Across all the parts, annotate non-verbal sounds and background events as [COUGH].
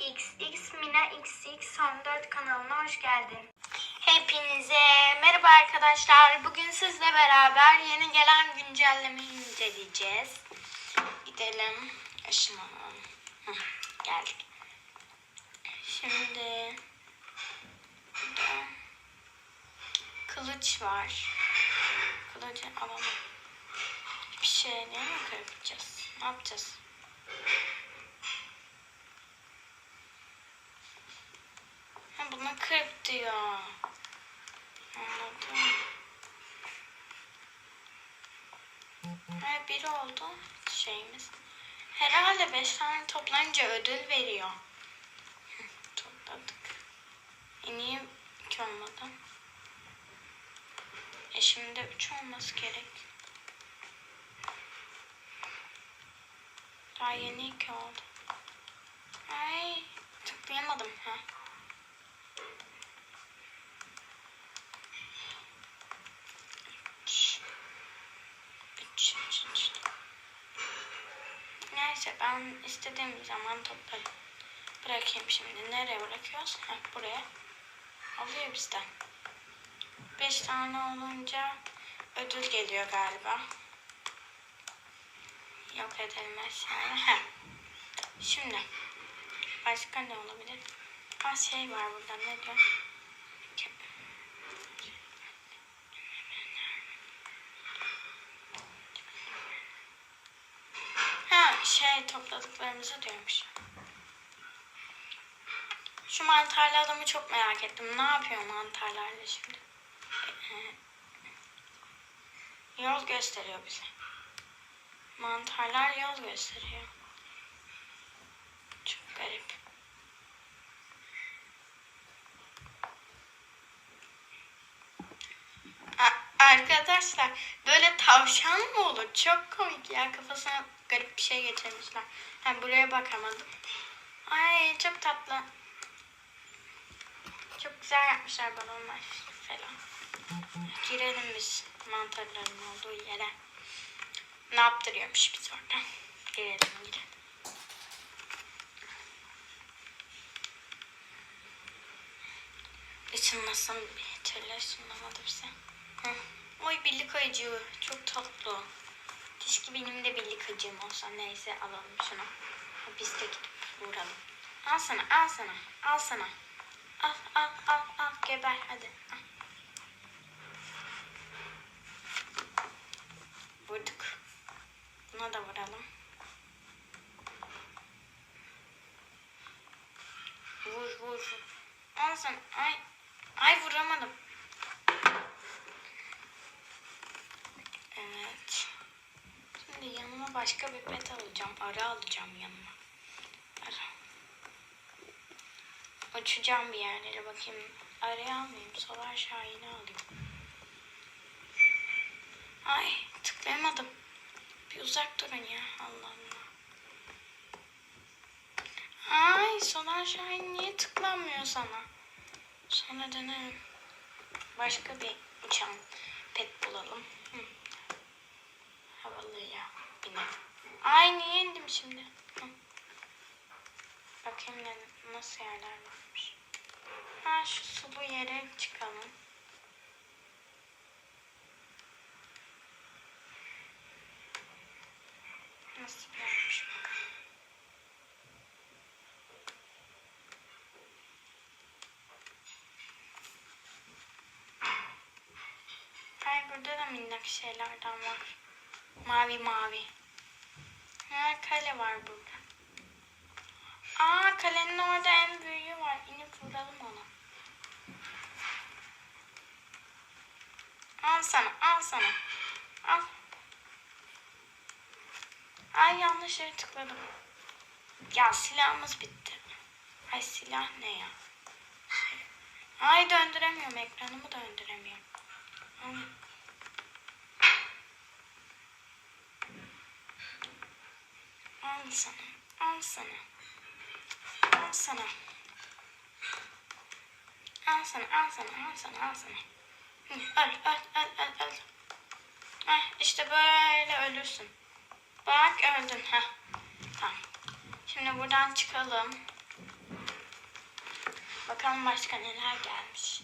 XX Mina XX14 kanalına hoş geldin. Hepinize merhaba arkadaşlar. Bugün sizle beraber yeni gelen güncellemeyi inceleyeceğiz. Gidelim. Işınlanalım. Geldik. Şimdi kılıç var. Kılıcı alalım. Bir şeyleri mi kırpacağız? Ne yapacağız? Kırp diyor. Anladım. Ha, bir oldu şeyimiz. Herhalde beş tane toplayınca ödül veriyor. [LAUGHS] Topladık. E niye olmadı? E şimdi üç olması gerek. Daha yeni iki oldu. Ay tıklayamadım ha. Üç. Üç, üç, üç. Neyse ben istediğim zaman toplarım. Bırakayım şimdi. Nereye bırakıyoruz? Ha, buraya. Alıyor bizden. Beş tane olunca ödül geliyor galiba. Yok edelim aşağıya. Heh. Şimdi başka ne olabilir? Ha şey var burada ne diyor? Ha şey topladıklarımızı diyormuş. Şu mantarlı adamı çok merak ettim. Ne yapıyor mantarlarla şimdi? Yol gösteriyor bize. Mantarlar yol gösteriyor. Çok garip. Arkadaşlar böyle tavşan mı olur? Çok komik ya kafasına garip bir şey geçirmişler. Ha, buraya bakamadım. Ay çok tatlı. Çok güzel yapmışlar balonlar falan. Girelim biz mantarların olduğu yere. Ne yaptırıyormuş biz orada. Girelim girelim. Işınlasın bir türlü ışınlamadı bize. Hı. Oy birlik ayıcığı. Çok tatlı. Keşke benim de birlik ayıcığım olsa. Neyse alalım şunu. Ha, Biz de gidip vuralım. Al sana al sana. Al sana. Al al al al geber hadi. Vurduk. Buna da vuralım. Vur vur vur. Al sen. Ay. Ay vuramadım. Başka bir pet alacağım. Arı alacağım yanıma. Arı. Uçacağım bir yerlere bakayım. Arıyı almayayım. Solar Şahin'i alayım. Ay tıklayamadım. Bir uzak durun ya. Allah Allah. Ay Solar Şahin niye tıklanmıyor sana? Sonra denerim. Başka bir uçan pet bulalım. Hı. Havalı ya. Binelim. Ay niye şimdi? Bakayım ne, nasıl yerler varmış. Ha şu sulu yere çıkalım. Nasıl yermiş bakalım. Ay burada da minnak şeylerden var. Mavi mavi. Ha kale var burada. Aa kalenin orada en büyüğü var. İnip vuralım ona. Al sana al sana. Al. Ay yanlış yere tıkladım. Ya silahımız bitti. Ay silah ne ya? Ay döndüremiyorum ekranımı döndüremiyorum. Hı. 10 sene. 10 sene. 10 sene. 10 sene. 10 sene. 10 sene. 10 sene. Öl, öl, öl, öl, öl. Heh, işte böyle ölürsün. Bak öldün. Heh. Tamam. Şimdi buradan çıkalım. Bakalım başka neler gelmiş.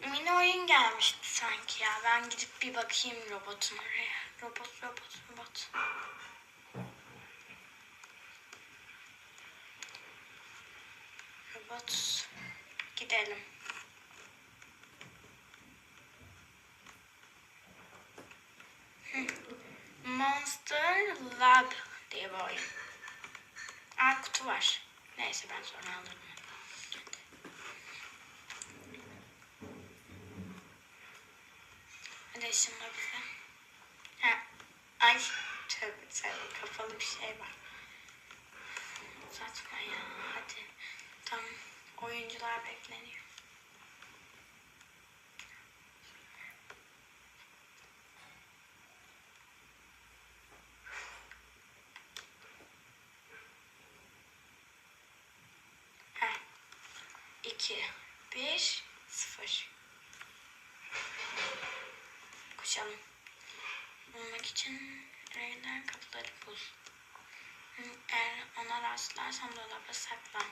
Mini oyun gelmişti sanki ya. Ben gidip bir bakayım robotun oraya. Robot, robot, robot. Robot. Gidelim. Monster Lab diye bir oyun. Aa kutu var. Neyse ben sonra alırım. Hadi ışınla bize. Ay tövbe tövbe kapalı bir şey var. Uzatma ya hadi. Tam oyuncular bekleniyor. 2 1 bul. Eğer ona rastlarsan dolaba saklan.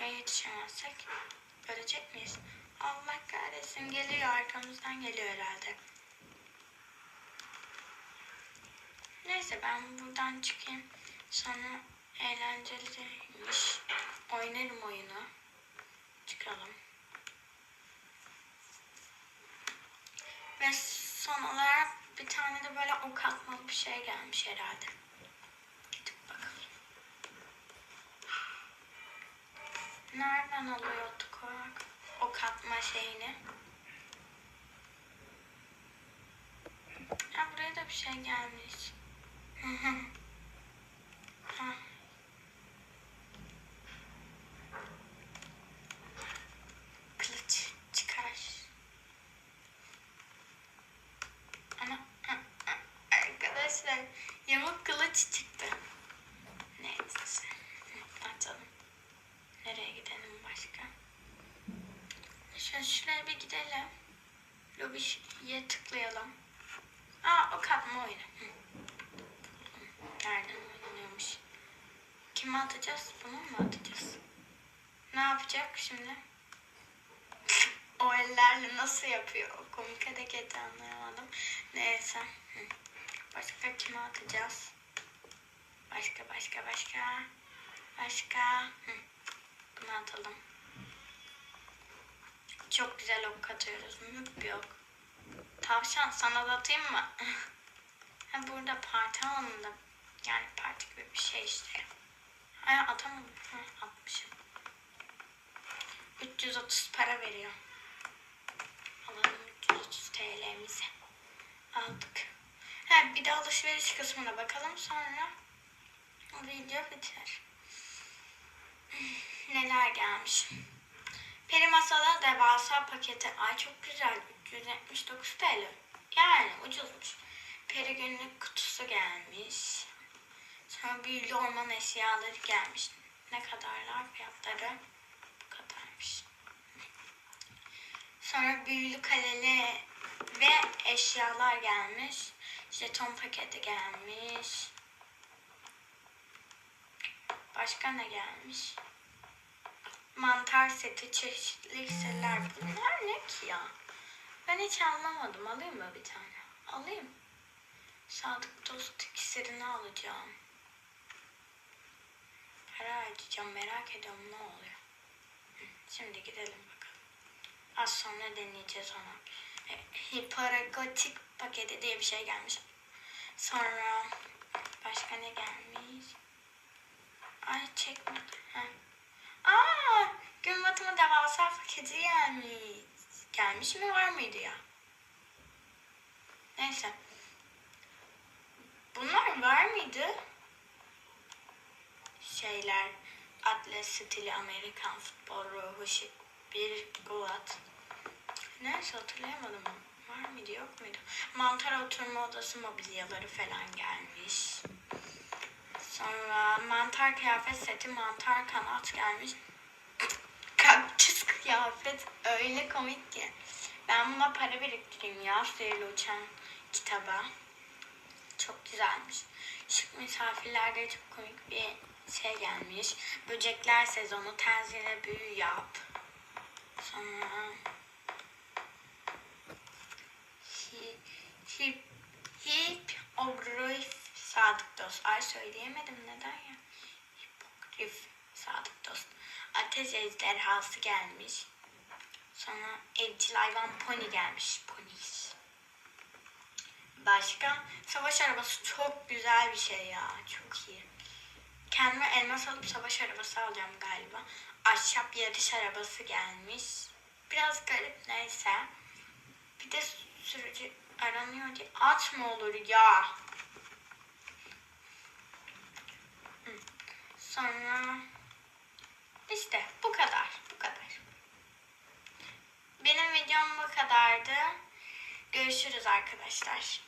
Ve yetişemezsek ölecek miyiz? Allah kahretsin geliyor arkamızdan geliyor herhalde. Neyse ben buradan çıkayım. Sonra eğlenceliymiş. Oynarım oyunu. Çıkalım. Ve son olarak bir tane de böyle ok atmalı bir şey gelmiş herhalde. Gidip bakalım. Nereden alıyorduk o ok atma şeyini? Ha buraya da bir şey gelmiş. [LAUGHS] Hı hı. Ha. Kılıç çıkar. Ama a- a- arkadaşlar yamuk kılıç çıktı. Neyse. Atalım. Nereye gidelim başka? Şöyle şuraya bir gidelim. Lobiye tıklayalım. Aa o katma oyunu. Nereden oynanıyormuş? Kime atacağız? Bunu mu atacağız? Ne yapacak şimdi? [LAUGHS] o ellerle nasıl yapıyor? O komik hareketi anlayamadım. Neyse. Hı. Başka kime atacağız? Başka başka başka. Başka. Hı. Bunu atalım. Çok güzel ok atıyoruz. Müp yok. Tavşan sana da atayım mı? [LAUGHS] ha, burada parti alanında yani parti gibi bir şey işte. Ay atamadım. Ha, atmışım. 330 para veriyor. Alalım 330 TL'mizi. Aldık. Bir de alışveriş kısmına bakalım sonra o video biter. [LAUGHS] Neler gelmiş. Peri Masal'a devasa paketi. Ay çok güzel. 379 TL. Yani ucuzmuş. Peri günlük kutusu gelmiş. Sonra büyülü orman eşyaları gelmiş. Ne kadarlar fiyatları? Bu kadarmış. Sonra büyülü kaleli ve eşyalar gelmiş. Jeton paketi gelmiş. Başka ne gelmiş? Mantar seti, çeşitli iksirler. Bunlar ne ki ya? Ben hiç anlamadım. Alayım mı bir tane? Alayım. Sadık dost iksirini alacağım. Para harcayacağım. Merak ediyorum ne oluyor. Şimdi gidelim bakalım. Az sonra deneyeceğiz onu. Hiparagotik paketi diye bir şey gelmiş. Sonra başka ne gelmiş? Ay çekmedi. Heh. Aa, gün batımı devasa paketi gelmiş. Gelmiş mi var mıydı ya? Neyse. Bunlar var mıydı? Şeyler. Atlas stili Amerikan futbol ruhu şi- bir gulat. Neyse hatırlayamadım. Var mıydı yok muydu? Mantar oturma odası mobilyaları falan gelmiş. Sonra mantar kıyafet seti, mantar kanat gelmiş. Kaktüs kıyafet öyle komik ki. Ben buna para biriktireyim ya suyla uçan kitaba. Çok güzelmiş. Şık misafirlerde çok komik bir şey gelmiş. Böcekler sezonu terzine büyü yap. Sonra Hip, hip, hip, obrif, sadık dost. Ay söyleyemedim neden ya? Hipogrif, sadık dost. Ateş ejderhası gelmiş. Sonra evcil hayvan pony gelmiş. Ponies. Başka? Savaş arabası çok güzel bir şey ya. Çok iyi. Kendime elmas alıp savaş arabası alacağım galiba. Ahşap yarış arabası gelmiş. Biraz garip neyse. Bir de sürücü aranıyor diye at mı olur ya? Sonra işte bu kadar. Bu kadar. Benim videom bu kadardı. Görüşürüz arkadaşlar.